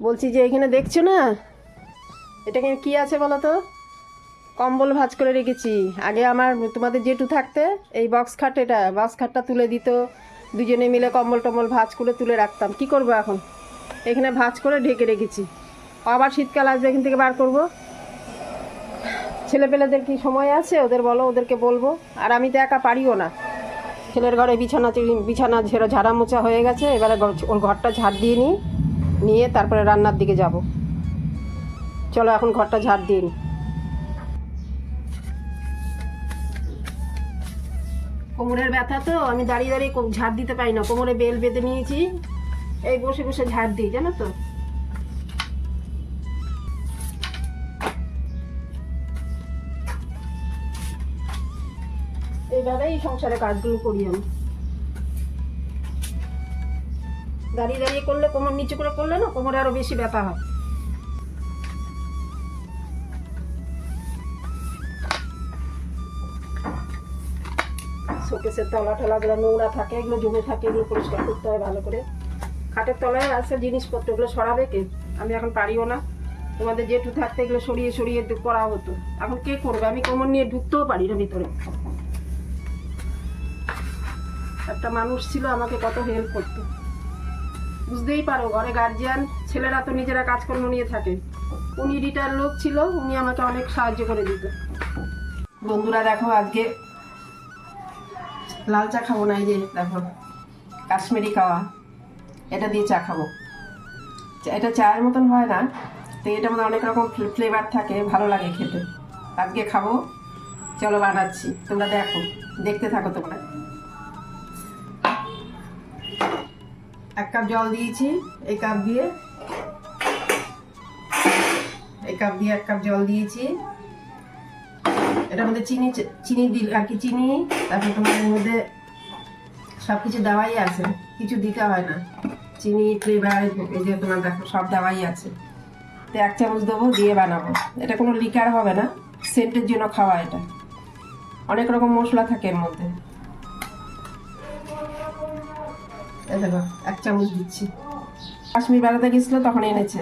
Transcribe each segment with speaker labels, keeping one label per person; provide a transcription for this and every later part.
Speaker 1: বলছি যে এখানে দেখছ না? এটাকে কি আছে বলো তো কম্বল ভাঁজ করে রেখেছি। আগে আমার তোমাদের জেঠু থাকতে এই বক্স খাট এটা বক্স খাটটা তুলে দিত। দুজনে মিলে কম্বল টম্বল ভাঁজ করে তুলে রাখতাম। কি করব এখন? এখানে ভাঁজ করে ঢেকে রেখেছি। আবার শীতকাল আসবে, এখান থেকে বার করব। ছেলেপেলেদের কি সময় আছে? ওদের বলো, ওদেরকে বলব। আর আমি তো একা পারিও না। ছেলের ঘরে বিছানা বিছানা ঝেড়ে ঝাড়া মোছা হয়ে গেছে। এবারে ওর ঘরটা ঝাড় দিয়ে নিই। নিয়ে তারপরে রান্নার দিকে যাব। চলো এখন ঘরটা ঝাড় দিয়ে নিই কোমরের ব্যথা তো, আমি দাঁড়িয়ে দাঁড়িয়ে ঝাড় দিতে পারি না। কোমরে বেল বেঁধে নিয়েছি। এই বসে বসে ঝাড় দিই, জানো তো? এইভাবেই সংসারে কাজগুলো করি আমি। দাঁড়িয়ে দাঁড়িয়ে করলে, কোমর নিচু করে করলে না, কোমরে আরও বেশি ব্যথা হয়। শোকেসের তলা টলাগুলো নোংরা থাকে, এগুলো জমে থাকে, এগুলো পরিষ্কার করতে হয় ভালো করে। খাটের তলায় আছে জিনিসপত্র, এগুলো সরাবে কে? আমি এখন পারিও না। তোমাদের জেঠু থাকতে এগুলো সরিয়ে সরিয়ে করা হতো। এখন কে করবে? আমি কোমর নিয়ে ঢুকতেও পারি না ভিতরে। একটা মানুষ ছিল, আমাকে কত হেল্প করতো। বুঝতেই পারো, ঘরে গার্জিয়ান ছেলেরা তো নিজেরা কাজকর্ম নিয়ে থাকে। উনি রিটায়ার লোক ছিল, উনি আমাকে অনেক সাহায্য করে দিত। বন্ধুরা, দেখো আজকে লাল চা খাব না, এই যে দেখো, কাশ্মীরি খাওয়া এটা দিয়ে চা খাব। এটা চায়ের মতন হয় না, তো এটার মধ্যে অনেক রকম ফ্লেভার থাকে, ভালো লাগে খেতে। আজকে খাব, চলো বানাচ্ছি, তোমরা দেখো, দেখতে থাকো তোমরা। এক কাপ জল দিয়েছি এই কাপ দিয়ে এই কাপ দিয়ে এক কাপ জল দিয়েছি। এটার মধ্যে চিনি চিনি দিল, আর কি চিনি, তারপর তোমার এর মধ্যে সব কিছু দেওয়াই আছে, কিছু দিতে হয় না। চিনি, ফ্লেভার, এই যে তোমার দেখো, সব দেওয়াই আছে। তো এক চামচ দেবো, দিয়ে বানাবো। এটা কোনো লিকার হবে না সেন্টের জন্য খাওয়া এটা। অনেক রকম মশলা থাকে এর মধ্যে। এক চামচ দিচ্ছি। কাশ্মীর বেড়াতে গেছিল, তখন এনেছে।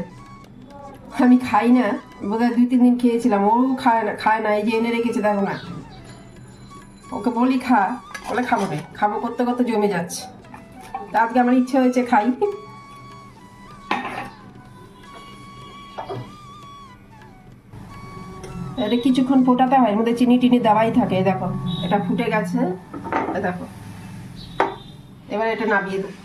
Speaker 1: আমি খাই না, বোধহয় দুই, তিন দিন খেয়েছিলাম। ও খায় না খায় না, এই যে এনে রেখেছে, দেখো না। ওকে বলি, খা। বলে খাব না। খাব করতে করতে জমে যাচ্ছে। তা আজকে আমার ইচ্ছে হয়েছে, খাই। এটা কিছুক্ষণ ফোটাতে হয় মধ্যে চিনি টিনি দেওয়াই থাকে দেখো। এটা ফুটে গেছে দেখো। এবার এটা নামিয়ে দেবো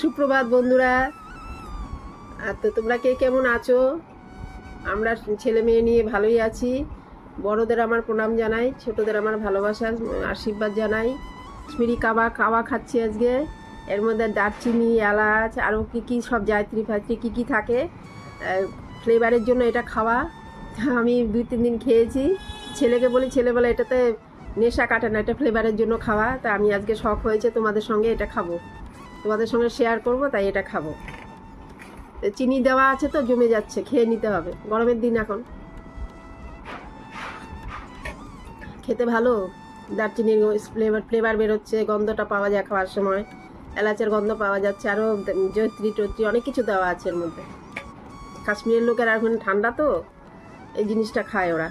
Speaker 1: সুপ্রভাত বন্ধুরা। আর তো তোমরা কে কেমন আছো? আমরা ছেলে মেয়ে নিয়ে ভালোই আছি। বড়দের আমার প্রণাম জানাই, ছোটদের আমার ভালোবাসা, আশীর্বাদ জানাই। কাবা কাবা খাচ্ছি আজকে। মধ্যে দারচিনি, এলাচ আরও কী কী সব জায়ত্রী ফায়ত্রী কী কী থাকে ফ্লেভারের জন্য এটা খাওয়া। আমি দুই তিন দিন খেয়েছি। ছেলেকে বলি, ছেলে বলে এটাতে নেশা কাটে না, এটা ফ্লেভারের জন্য খাওয়া। তা আমি আজকে শখ হয়েছে তোমাদের সঙ্গে এটা খাব। তোমাদের সঙ্গে শেয়ার করব, তাই এটা খাব। চিনি দেওয়া আছে তো, জমে যাচ্ছে, খেয়ে নিতে হবে। গরমের দিন এখন। খেতে ভালো? দারচিনির ফ্লেভার ফ্লেভার বেরোচ্ছে, গন্ধটা পাওয়া যায় খাওয়ার সময়। এলাচের গন্ধ পাওয়া যাচ্ছে আরও জৈত্রী টৈত্রী অনেক কিছু দেওয়া আছে এর মধ্যে। কাশ্মীরের লোকের এখন ঠান্ডা তো? এই জিনিসটা খায় ওরা।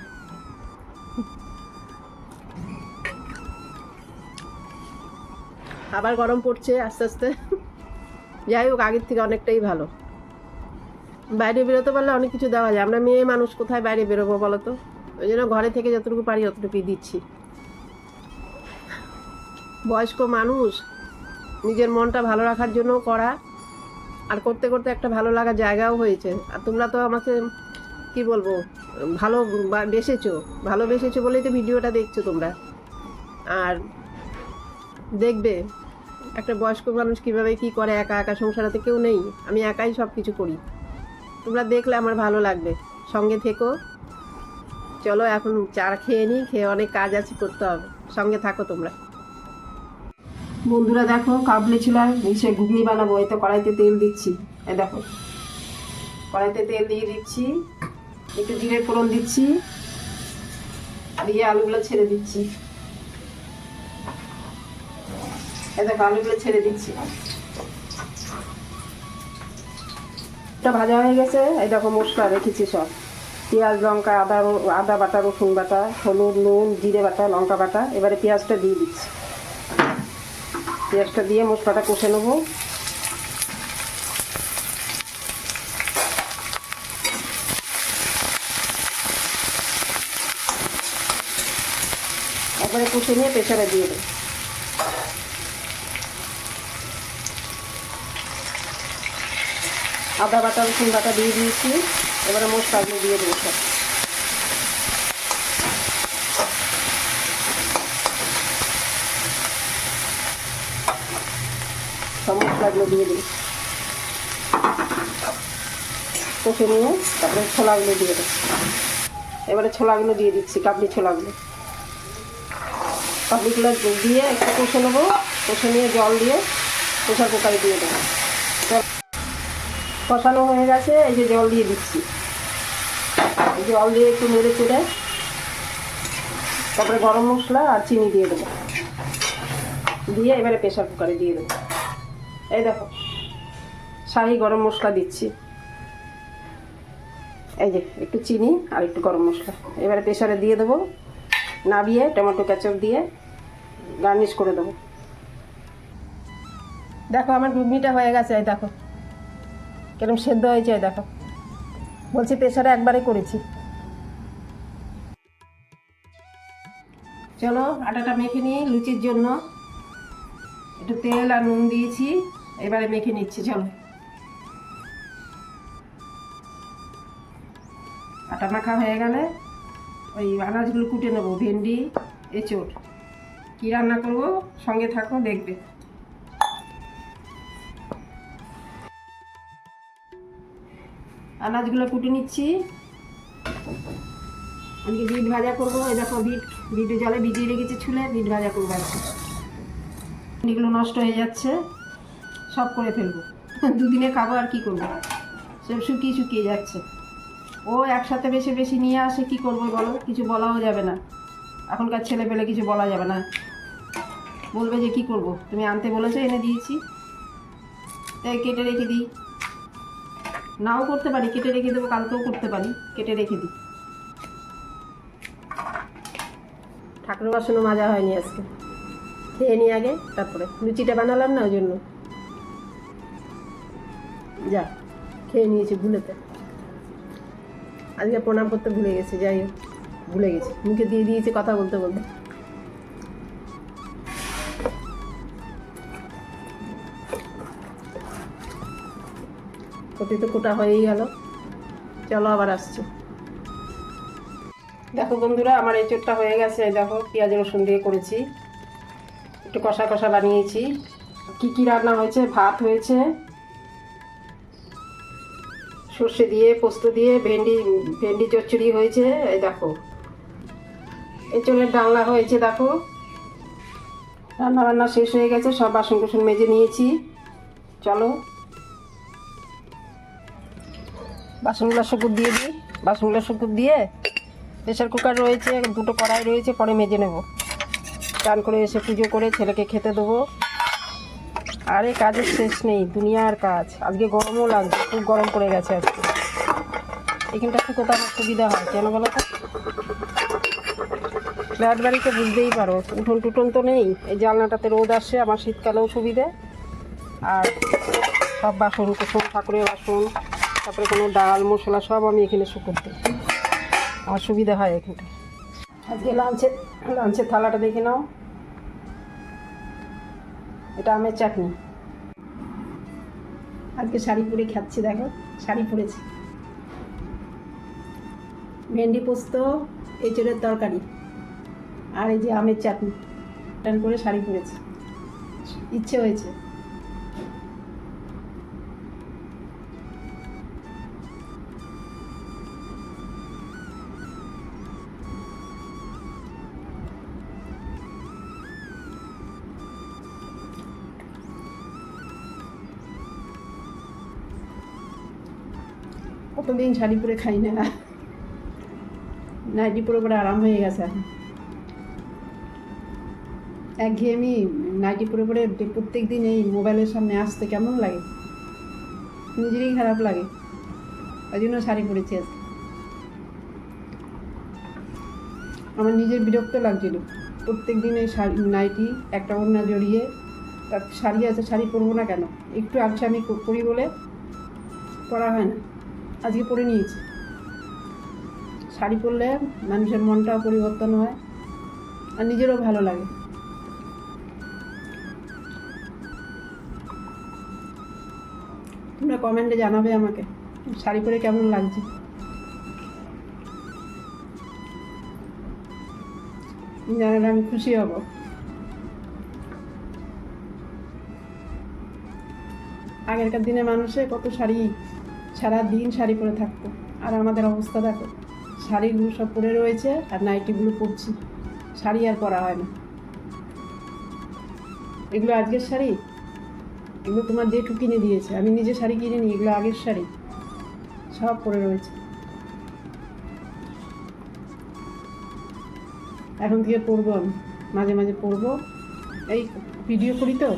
Speaker 1: আবার গরম পড়ছে আস্তে আস্তে। যাই হোক, আগের থেকে অনেকটাই ভালো। বাইরে বেরোতে পারলে অনেক কিছু দেওয়া যায়। আমরা মেয়ে মানুষ, কোথায় বাইরে বেরোবো বলো তো? ওই জন্য ঘরে থেকে যতটুকু পারি ততটুকুই দিচ্ছি। বয়স্ক মানুষ নিজের মনটা ভালো রাখার জন্য করা। আর করতে করতে একটা ভালো লাগার জায়গাও হয়েছে। আর তোমরা তো আমাকে, কি বলব, ভালো বেসেছো, ভালোবেসেছো বলেই তো ভিডিওটা দেখছ তোমরা। আর দেখবে একটা বয়স্ক মানুষ কীভাবে কি করে একা একা সংসারাতে কেউ নেই। আমি একাই সব কিছু করি। তোমরা দেখলে আমার ভালো লাগবে। সঙ্গে থেকো। চলো এখন চা খেয়ে নিই, খেয়ে অনেক কাজ আছে করতে হবে। সঙ্গে থাকো তোমরা। বন্ধুরা দেখো, কাবলি ছোলার নিচে ঘুগনি বানাবো এই তো কড়াইতে তেল দিচ্ছি। এই দেখো, কড়াইতে তেল দিয়ে দিচ্ছি, একটু জিরে ফোড়ন দিচ্ছি দিয়ে আলুগুলো ছেড়ে দিচ্ছি। এই দেখো, আলুগুলো ছেড়ে দিচ্ছি। এটা ভাজা হয়ে গেছে, এই দেখো মশলা রেখেছি সব। পেঁয়াজ লঙ্কা, আদা আদা বাটা, রসুন বাটা, হলুদ, নুন, জিরে বাটা, লঙ্কা বাটা, এবারে পেঁয়াজটা দিয়ে দিচ্ছি। পেঁয়াজটা দিয়ে মশলাটা কষে নেব একবারে কষে নিয়ে প্রেশারে দিয়ে দেবো আদা বাটা রসুন বাটা দিয়ে দিয়েছি এবারে মশলাগুলো দিয়ে দেবো সব সব মশলাগুলো দিয়ে দিই। কষে নিয়ে তারপরে ছোলাগুলো দিয়ে দেবো এবারে ছোলাগুলো দিয়ে দিচ্ছি, কাবলি ছোলাগুলো। কাবলিগুলো দিয়ে একটু কষে নেব। কষে নিয়ে জল দিয়ে প্রেশার কুকারে দিয়ে দেবো। কষানো হয়ে গেছে, এই যে জল দিয়ে দিচ্ছি। জল দিয়ে একটু নেড়ে চেড়ে তারপরে গরম মশলা আর চিনি দিয়ে দেবো। দিয়ে এবারে প্রেশার কুকারে দিয়ে দেবো। এই দেখো, শাহি গরম মশলা দিচ্ছি। এই যে, একটু চিনি আর একটু গরম মশলা। এবারে প্রেশারে দিয়ে দেবো, নাবিয়ে টমেটো ক্যাচপ দিয়ে গার্নিশ করে দেবো। দেখো, আমার ঘুগনিটা হয়ে গেছে, এই দেখো। কিরম সেদ্ধ হয়েছে, এই দেখো। বলছি প্রেশারে একবারে করেছি। চলো, আটাটা মেখে নিই লুচির জন্য একটু তেল আর নুন দিয়েছি। এবারে মেখে নিচ্ছি, চলো। আটা মাখা হয়ে গেলে ওই আনাজগুলো কুটে নেব, ভেন্ডি, এঁচোড়। কী রান্না করব? সঙ্গে থাকো, দেখবে। আনাজগুলো কুটে নিচ্ছি। আজকে বিট ভাজা করব? এই দেখো বিট বিট জলে ভিজিয়ে রেখেছি ছুলে বিট ভাজা করব আজকে এগুলো নষ্ট হয়ে যাচ্ছে। সব করে ফেলব। দুদিনে খাব আর কি করব? সব শুকিয়ে শুকিয়ে যাচ্ছে। ও একসাথে বেশি বেশি নিয়ে আসে, কি করব বলো? কিছু বলাও যাবে না। এখনকার ছেলে পেলে কিছু বলা যাবে না। বলবে যে কি করব? তুমি আনতে বলেছ, এনে দিয়েছি। তাই কেটে রেখে দিই। নাও করতে পারি, কেটে রেখে দেবো, কালকেও করতে পারি। কেটে রেখে দিই। ঠাকুর বাসনও মাজা হয়নি আজকে। খেয়ে নিই আগে, তারপরে। লুচিটা বানালাম না ওই জন্য। যা, খেয়ে নিয়েছি ভুলেতে। আজকে প্রণাম করতে ভুলে গেছি, যাই হোক, ভুলে গেছি। মুখে দিয়ে দিয়েছি কথা বলতে বলতে। কটি তো কোটা হয়েই গেল। চলো আবার আসছি। দেখো বন্ধুরা, আমার এই চোটটা হয়ে গেছে। দেখো, পেঁয়াজ রসুন দিয়ে করেছি। একটু কষা কষা বানিয়েছি। কি কি রান্না হয়েছে? ভাত হয়েছে। সর্ষে দিয়ে, পোস্ত দিয়ে, ভেন্ডি ভেন্ডি চচ্চড়ি হয়েছে, এই দেখো। এঁচড়ের ডালনা হয়েছে, দেখো। রান্না বান্না শেষ হয়ে গেছে, সব বাসন কুসন মেজে নিয়েছি। চলো। বাসনগুলো শুকুর দিয়ে দিই। বাসনগুলো শুকুর দিয়ে প্রেশার কুকার রয়েছে, দুটো কড়াই রয়েছে, পরে মেজে নেব। চান করে এসে পুজো করে ছেলেকে খেতে দেবো। আরে কাজের শেষ নেই, দুনিয়ার কাজ। আজকে গরমও লাগছে, খুব গরম পড়ে গেছে আজকে। এখানটা শুকোতে আমার সুবিধা হয়, কেন বলো তো? ফ্ল্যাট বাড়িতে বুঝতেই পারো, উঠোন টুটন তো নেই, এই জানলাটাতে রোদ আসে, আমার শীতকালেও সুবিধে। আর সব বাসন কুসন, ঠাকুরের বাসন, তারপরে কোনো ডাল, মশলা সব আমি এখানে শুকোর দিই আমার সুবিধা হয় এখানটা। আজকে লাঞ্চের লাঞ্চের থালাটা দেখে নাও। এটা আমের চাটনি। আজকে শাড়ি পরে খাচ্ছি, দেখো, শাড়ি পরেছি। ভেন্ডি পোস্ত, এঁচড়ের তরকারি আর এই যে আমের চাটনি। টান করে শাড়ি পরেছি। ইচ্ছে হয়েছে। কতদিন শাড়ি পরে খাই না।
Speaker 2: নাইটি পরে পরে আরাম হয়ে গেছে। একঘেয়েমি নাইটি পরে পরে প্রত্যেক দিন এই মোবাইলের সামনে আসতে কেমন লাগে? নিজেরই খারাপ লাগে। ওই জন্য শাড়ি পরেছি আজকে। আমার নিজের বিরক্ত লাগছিল। প্রত্যেক দিন এই শাড়ি, নাইটি একটা ওড়না জড়িয়ে তার শাড়ি আছে, শাড়ি পরবো না কেন? একটু আলসে আমি করি বলে পরা হয় না। আজকে পরে নিয়েছি। শাড়ি পরলে মানুষের মনটাও পরিবর্তন হয় আর নিজেরও ভালো লাগে। তোমরা কমেন্টে জানাবে আমাকে শাড়ি পরে কেমন লাগছে। জানালে আমি খুশি হব। আগেরকার দিনে মানুষে কত শাড়ি সারা দিন শাড়ি পরে থাকতো। আর আমাদের অবস্থা দেখো শাড়িগুলো সব পরে রয়েছে আর নাইটিগুলো পরছি। শাড়ি আর পরা হয় না। এগুলো আজকের শাড়ি? এগুলো তোমার জেঠু কিনে দিয়েছে। আমি নিজে শাড়ি কিনে নিই এগুলো আগের শাড়ি। সব পরে রয়েছে। এখন থেকে পরবো আমি। মাঝে মাঝে পরবো। এই ভিডিও করি তো।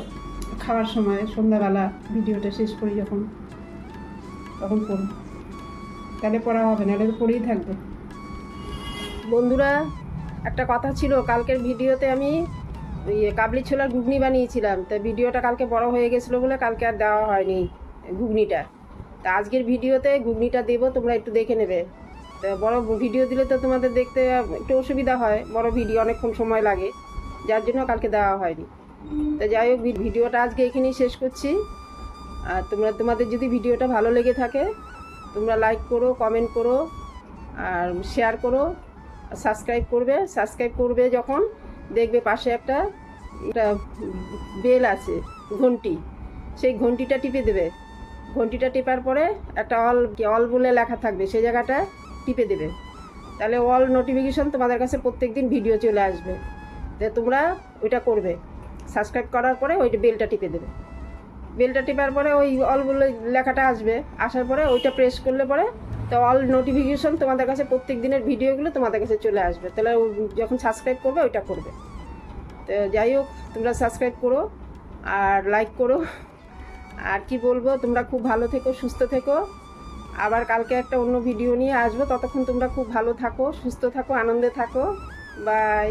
Speaker 2: খাওয়ার সময়, সন্ধ্যাবেলা ভিডিওটা শেষ করি যখন। তখন পড়ব তাহলে পড়া হবে না এটা পড়েই থাকবে।
Speaker 1: বন্ধুরা, একটা কথা ছিল, কালকের ভিডিওতে আমি ইয়ে কাবলি ছোলার ঘুগনি বানিয়েছিলাম। তা ভিডিওটা কালকে বড় হয়ে গেছিল বলে কালকে আর দেওয়া হয়নি ঘুগনিটা। তা আজকের ভিডিওতে ঘুগনিটা দেবো, তোমরা একটু দেখে নেবে। তা বড় ভিডিও দিলে তো তোমাদের দেখতে একটু অসুবিধা হয়, বড় ভিডিও অনেকক্ষণ সময় লাগে, যার জন্য কালকে দেওয়া হয়নি। তা যাই হোক, ভিডিওটা আজকে এখানেই শেষ করছি। আর তোমরা, তোমাদের যদি ভিডিওটা ভালো লেগে থাকে, তোমরা লাইক করো কমেন্ট করো, আর শেয়ার করো সাবস্ক্রাইব করবে। সাবস্ক্রাইব করবে যখন দেখবে পাশে একটা বেল আছে, ঘন্টি। সেই ঘন্টিটা টিপে দেবে। ঘন্টিটা টেপার পরে একটা অল অল বলে লেখা থাকবে, সেই জায়গাটা টিপে দেবে। তাহলে অল নোটিফিকেশন তোমাদের কাছে প্রত্যেক দিন ভিডিও চলে আসবে। তোমরা ওইটা করবে। সাবস্ক্রাইব করার পরে ওইটা বেলটা টিপে দেবে। বেলটা টিপার পরে ওই অল বলে লেখাটা আসবে। আসার পরে ওইটা প্রেস করলে পরে তো অল নোটিফিকেশন তোমাদের কাছে প্রত্যেক দিনের ভিডিওগুলো তোমাদের কাছে চলে আসবে। তাহলে যখন সাবস্ক্রাইব করবে, ওইটা করবে। তো যাই হোক, তোমরা সাবস্ক্রাইব করো আর লাইক করো। আর কি বলব, তোমরা খুব ভালো থেকো, সুস্থ থেকো। আবার কালকে একটা অন্য ভিডিও নিয়ে আসব। ততক্ষণ তোমরা খুব ভালো থাকো, সুস্থ থাকো, আনন্দে থাকো। বাই